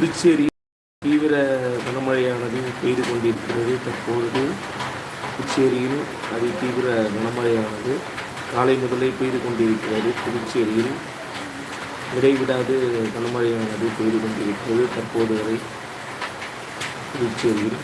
புதுச்சேரி தீவிர கனமழையானது பெய்து கொண்டிருக்கிறது. தற்பொழுது புதுச்சேரியில் அதி தீவிர கனமழையானது காலை முதலே பெய்து கொண்டிருக்கிறது. புதுச்சேரியில் இடைவிடாது கனமழையானது பெய்து கொண்டிருக்கிறது. தற்போது வரை புதுச்சேரியில்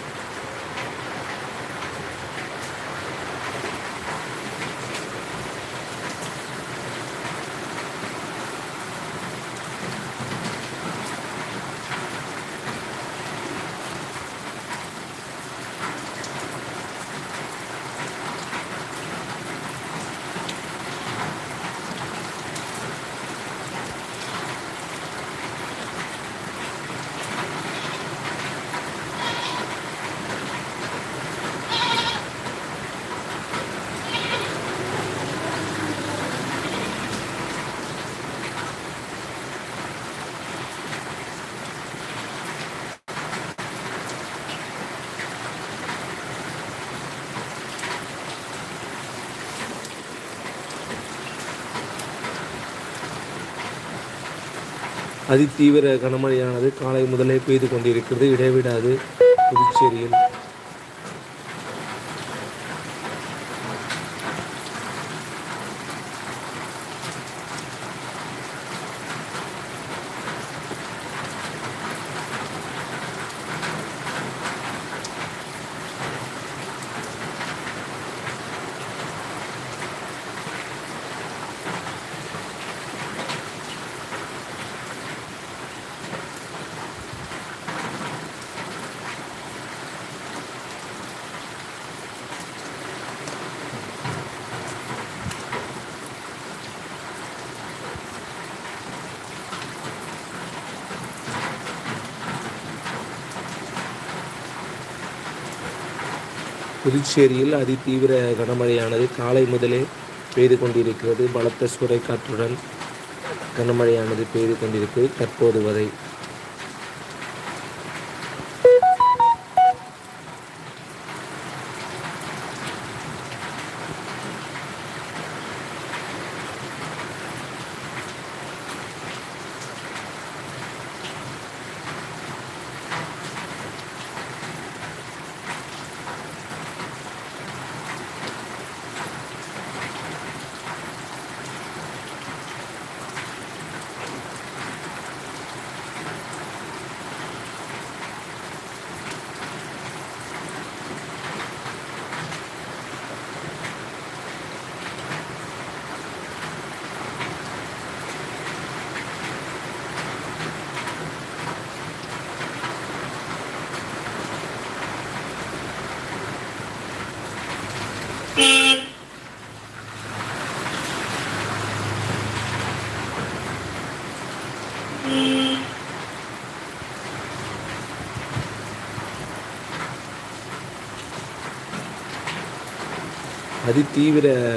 அதிதீவிர கனமழையானது காலை முதலே பெய்து கொண்டிருக்கிறது. இடைவிடாது. புதுச்சேரியில் புதுச்சேரியில் அதிதீவிர கனமழையானது காலை முதலே பெய்து கொண்டிருக்கிறது. பலத்த சூறைக்காற்றுடன் கனமழையானது பெய்து கொண்டிருக்கிறது. தற்போது வரை அதிதீவிர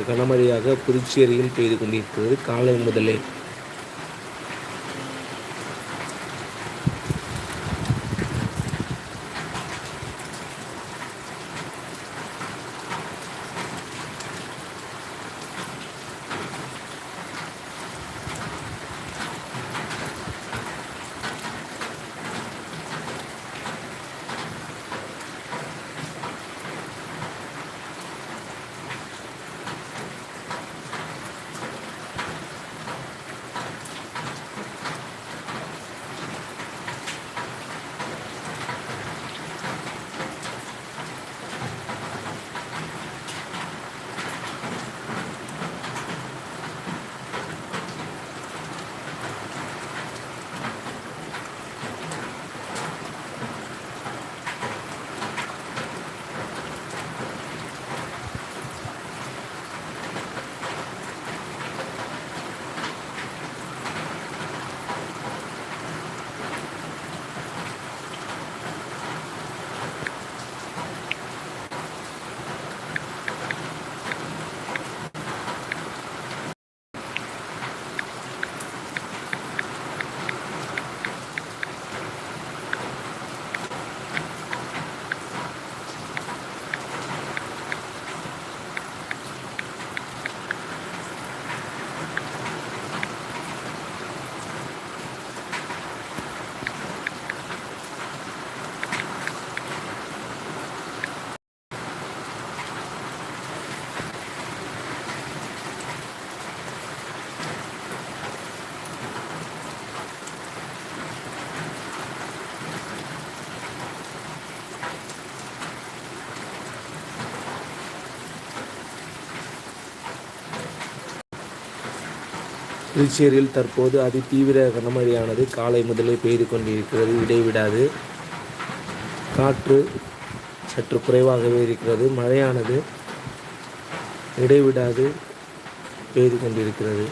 கனமழையாக புதுச்சேரியில் பெய்து கொண்டிருக்கிறது. காலை முதலே புதுச்சேரியில் தற்போது அதிதீவிர கனமழையானது காலை முதலே பெய்து கொண்டிருக்கிறது இடைவிடாது. காற்று சற்று குறைவாகவே இருக்கிறது. மழையானது இடைவிடாது பெய்து கொண்டிருக்கிறது.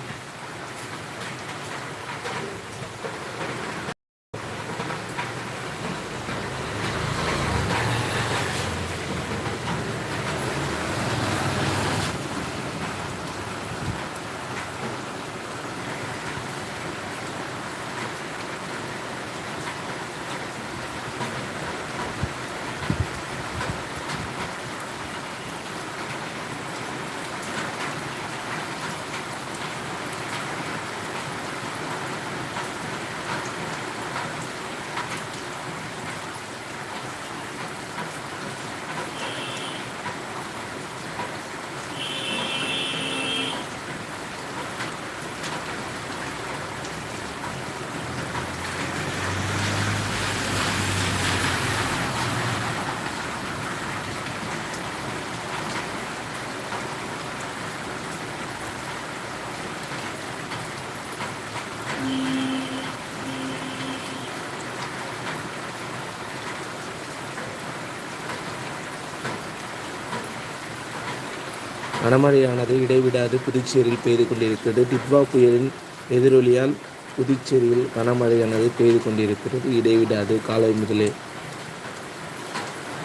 கனமழையானது இடைவிடாது புதுச்சேரியில் பெய்து கொண்டிருக்கிறது. டிட்வா புயலின் எதிரொலியால் புதுச்சேரியில் கனமழையானது பெய்து கொண்டிருக்கிறது. இடைவிடாது காலை முதலே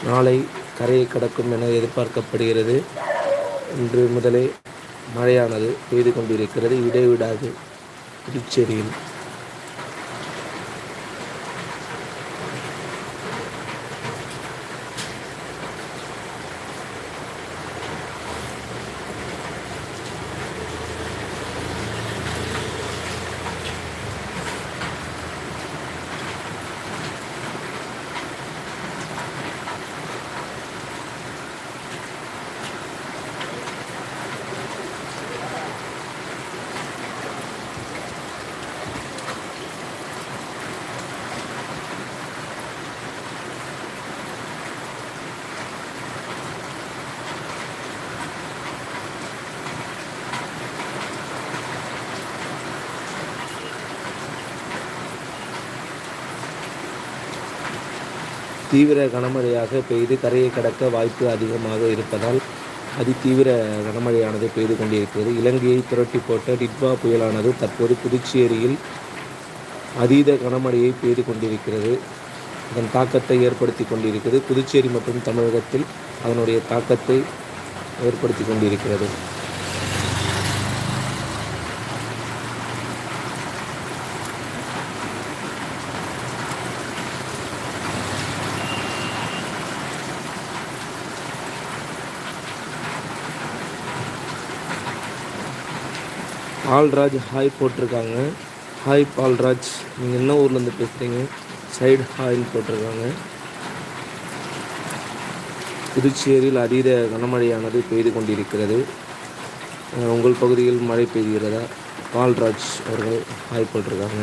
நாளை கரையை கடக்கும் என எதிர்பார்க்கப்படுகிறது. இன்று முதலே மழையானது பெய்து கொண்டிருக்கிறது. இடைவிடாது புதுச்சேரியில் தீவிர கனமழையாக பெய்து கரையை கடக்க வாய்ப்பு அதிகமாக இருப்பதால் அதிதீவிர கனமழையானது பெய்து கொண்டிருக்கிறது. இலங்கையை புரட்டி போட்ட டிட்வா புயலானது தற்போது புதுச்சேரியில் அதீத கனமழையை பெய்து கொண்டிருக்கிறது. அதன் தாக்கத்தை ஏற்படுத்தி கொண்டிருக்கிறது. புதுச்சேரி மற்றும் தமிழகத்தில் அதனுடைய தாக்கத்தை ஏற்படுத்தி கொண்டிருக்கிறது. பால்ராஜ் ஹாய் போட்டிருக்காங்க. ஹாய் பால்ராஜ் நீங்கள் என்ன ஊர்லேருந்து பேசுகிறீங்க சைடு ஹாய்னு போட்டிருக்காங்க. புதுச்சேரியில் அதீத கனமழையானது பெய்து கொண்டிருக்கிறது. உங்கள் பகுதியில் மழை பெய்கிறதா? பால்ராஜ் அவர்கள் ஹாய் போட்டிருக்காங்க.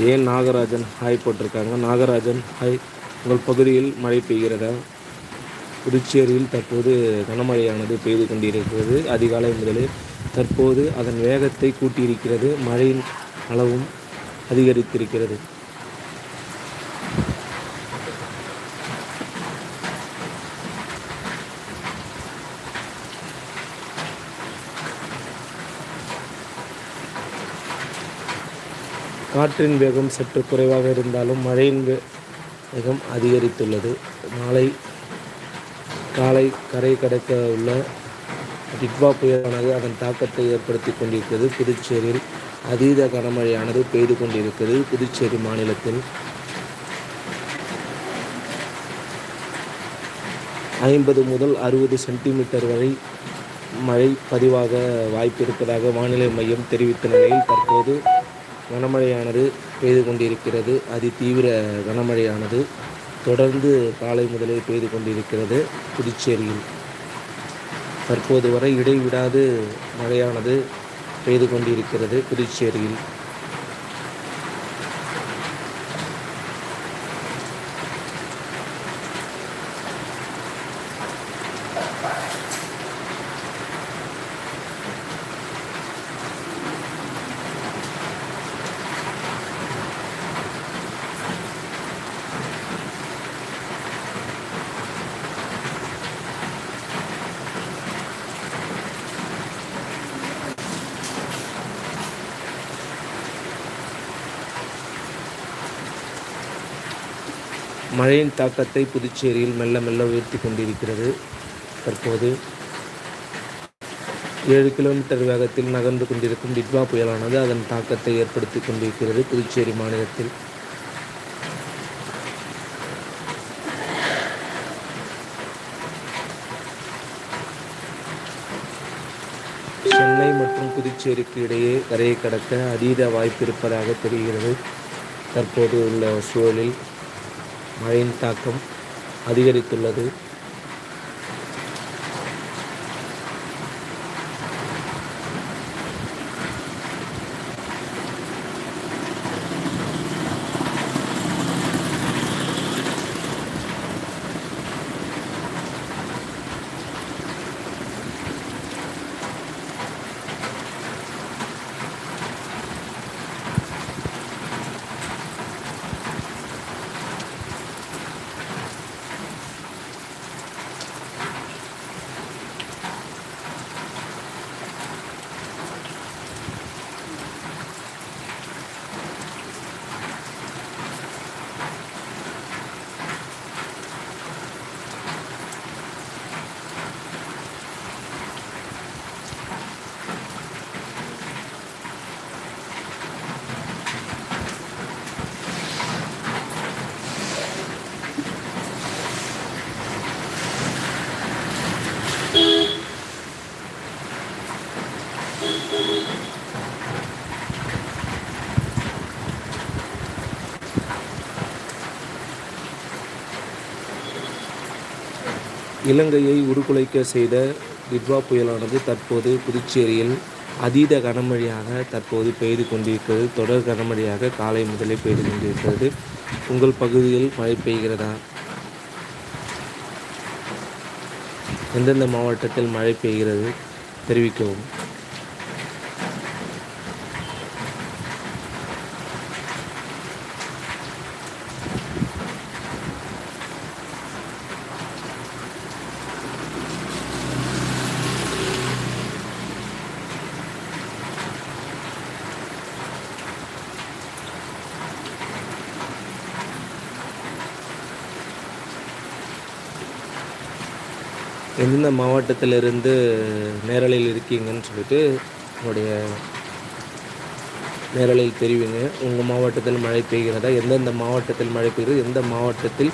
ஏன் நாகராஜன் ஹாய் போட்டிருக்காங்க? நாகராஜன் ஹாய் உங்கள் பகுதியில் மழை பெய்கிறதா? புதுச்சேரியில் தற்போது கனமழையானது பெய்து கொண்டிருக்கிறது. அதிகாலை முதலே தற்போது அதன் வேகத்தை கூட்டியிருக்கிறது. மழையின் அளவும் அதிகரித்திருக்கிறது. காற்றின் வேகம் சற்று குறைவாக இருந்தாலும் மழையின் வே- வேகம் அதிகரித்துள்ளது. நாளை காலை கரை கடக்க உள்ள டிட்வா புயலானது அதன் தாக்கத்தை ஏற்படுத்தி கொண்டிருக்கிறது. புதுச்சேரியில் அதீத கனமழையானது பெய்து கொண்டிருக்கிறது. புதுச்சேரி மாநிலத்தில் ஐம்பது முதல் அறுபது சென்டிமீட்டர் வரை மழை பதிவாக வாய்ப்பு இருப்பதாக வானிலை மையம் தெரிவித்த நிலையில் தற்போது கனமழையானது பெய்து கொண்டிருக்கிறது. அதி தீவிர கனமழையானது தொடர்ந்து காலை முதலே பெய்து கொண்டிருக்கிறது புதுச்சேரியில். தற்போது வரை இடைவிடாது மழையானது பெய்து கொண்டிருக்கிறது புதுச்சேரியில். மழையின் தாக்கத்தை புதுச்சேரியில் மெல்ல மெல்ல உயர்த்தி கொண்டிருக்கிறது. தற்போது ஏழு கிலோமீட்டர் வேகத்தில் நகர்ந்து கொண்டிருக்கும் டிட்வா புயலானது அதன் தாக்கத்தை ஏற்படுத்தி கொண்டிருக்கிறது புதுச்சேரி மாநிலத்தில். சென்னை மற்றும் புதுச்சேரிக்கு இடையே கரையை கடக்க அதீத வாய்ப்பு இருப்பதாக தெரிகிறது. தற்போது உள்ள சூழலில் மழையின் தாக்கம் அதிகரித்துள்ளது. இலங்கையை உருக்குலைக்க செய்த டிட்வா புயலானது தற்போது புதுச்சேரியில் அதீத கனமழையாக தற்போது பெய்து கொண்டிருக்கிறது. தொடர் கனமழையாக காலை முதலே பெய்து கொண்டிருக்கிறது. உங்கள் பகுதியில் மழை பெய்கிறதா? எந்தெந்த மாவட்டத்தில் மழை பெய்கிறது? தெரிவிக்கவும். எந்தெந்த மாவட்டத்திலிருந்து நேரலையில் இருக்கீங்கன்னு சொல்லிட்டு உங்களுடைய நேரலையில் தெரிவிங்க. உங்கள் மாவட்டத்தில் மழை பெய்கிறதா? எந்தெந்த மாவட்டத்தில் மழை பெய்கிறது எந்த மாவட்டத்தில்